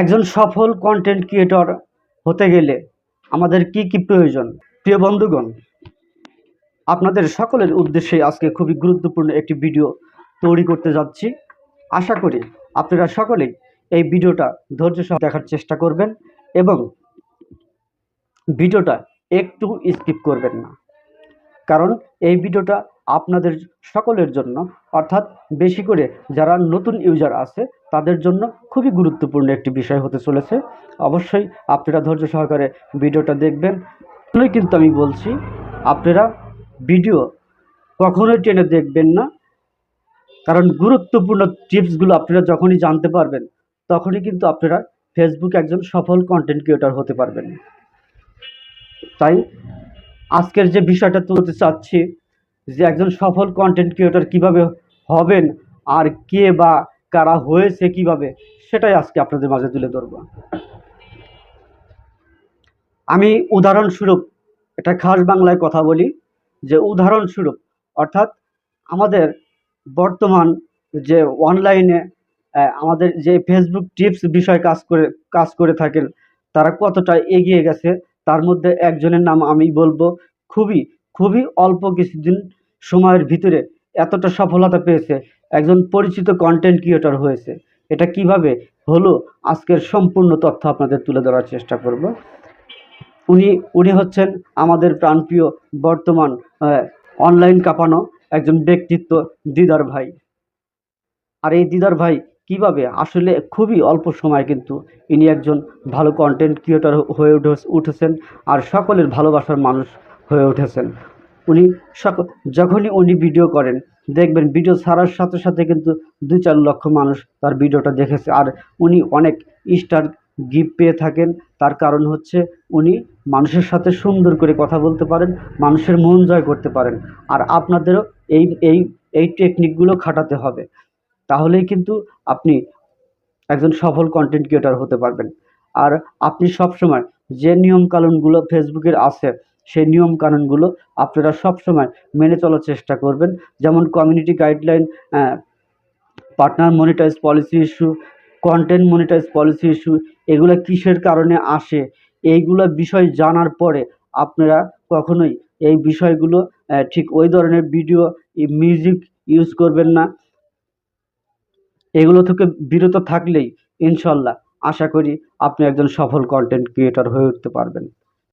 একজন সফল content creator হতে গেলে আমাদের কি কি প্রয়োজন? প্রিয় বন্ধুগণ, আপনাদের সকলের উদ্দেশ্যে আজকে খুবই গুরুত্বপূর্ণ একটি ভিডিও তৈরি করতে যাচ্ছি। আশা করি আপনারা সকলেই এই ভিডিওটা ধৈর্য সহ দেখার চেষ্টা করবেন এবং ভিডিওটা একটু স্কিপ করবেন না। কারণ এই ভিডিওটা আপনাদের সকলের জন্য অর্থাৎ বেশি করে যারা নতুন ইউজার আছে, তাদের জন্য খুবই গুরুত্বপূর্ণ একটি বিষয় হতে চলেছে। অবশ্যই আপনারা ধৈর্য সহকারে ভিডিওটা দেখবেন। কিন্তু আমি বলছি, আপনারা ভিডিও কখনোই টেনে দেখবেন না। কারণ গুরুত্বপূর্ণ টিপসগুলো আপনারা যখনই জানতে পারবেন, তখনই কিন্তু আপনারা ফেসবুক একজন সফল কন্টেন্ট ক্রিয়েটর হতে পারবেন। তাই আজকের যে বিষয়টা তুলতে চাচ্ছি, যে একজন সফল কন্টেন্ট ক্রিয়েটর কীভাবে হবেন? আর কে বা কারা হয়েছে কীভাবে? সেটাই আজকে আপনাদের মাঝে তুলে ধরব। আমি উদাহরণস্বরূপ এটা খাস বাংলায় কথা বলি, যে উদাহরণস্বরূপ, অর্থাৎ আমাদের বর্তমান যে অনলাইনে আমাদের যে ফেসবুক টিপস বিষয়ে কাজ করে কাজ করে থাকেন, তারা কতটা এগিয়ে গেছে, তার মধ্যে একজনের নাম আমি বলব খুবই খুবই অল্প কিছুদিন সময়ের ভিতরে এতটা সফলতা পেয়েছে। একজন পরিচিত কন্টেন্ট ক্রিয়েটর হয়েছে। এটা কীভাবে হলো, আজকের সম্পূর্ণ তথ্য আপনাদের তুলে ধরার চেষ্টা করব। উনি উনি হচ্ছেন আমাদের প্রাণপ্রিয় বর্তমান অনলাইন কাঁপানো একজন ব্যক্তিত্ব দিদার ভাই। আর এই দিদার ভাই কীভাবে? আসলে খুবই অল্প সময় কিন্তু ইনি একজন ভালো কন্টেন্ট ক্রিয়েটর হয়ে উঠে উঠেছেন আর সকলের ভালোবাসার মানুষ হয়ে উঠেছেন। উনি সক, যখনই উনি ভিডিও করেন, দেখবেন ভিডিও ছাড়ার সাথে সাথে কিন্তু দুই চার লক্ষ মানুষ তার ভিডিওটা দেখেছে। আর উনি অনেক স্টার গিফট পেয়ে থাকেন। তার কারণ হচ্ছে উনি মানুষের সাথে সুন্দর করে কথা বলতে পারেন, মানুষের মন জয় করতে পারেন। আর আপনাদেরও এই এই এই টেকনিকগুলো খাটাতে হবে। তাহলেই কিন্তু আপনি একজন সফল কন্টেন্ট ক্রিয়েটর হতে পারবেন। আর আপনি সবসময় যে নিয়মকানুনগুলো ফেসবুকের আছে সেই নিয়মকানুনগুলো আপনারা সবসময় মেনে চলার চেষ্টা করবেন। যেমন community guideline partner monetize policy issue content monetize policy issue এগুলো কিসের কারণে আসে, এইগুলো বিষয় জানার পরে আপনারা কখনোই এই বিষয়গুলো ঠিক ওই ধরনের ভিডিও মিউজিক ইউজ করবেন না। এগুলো থেকে বিরত থাকলেই ইনশাল্লাহ আশা করি আপনি একজন সফল কন্টেন্ট ক্রিয়েটর হয়ে উঠতে পারবেন।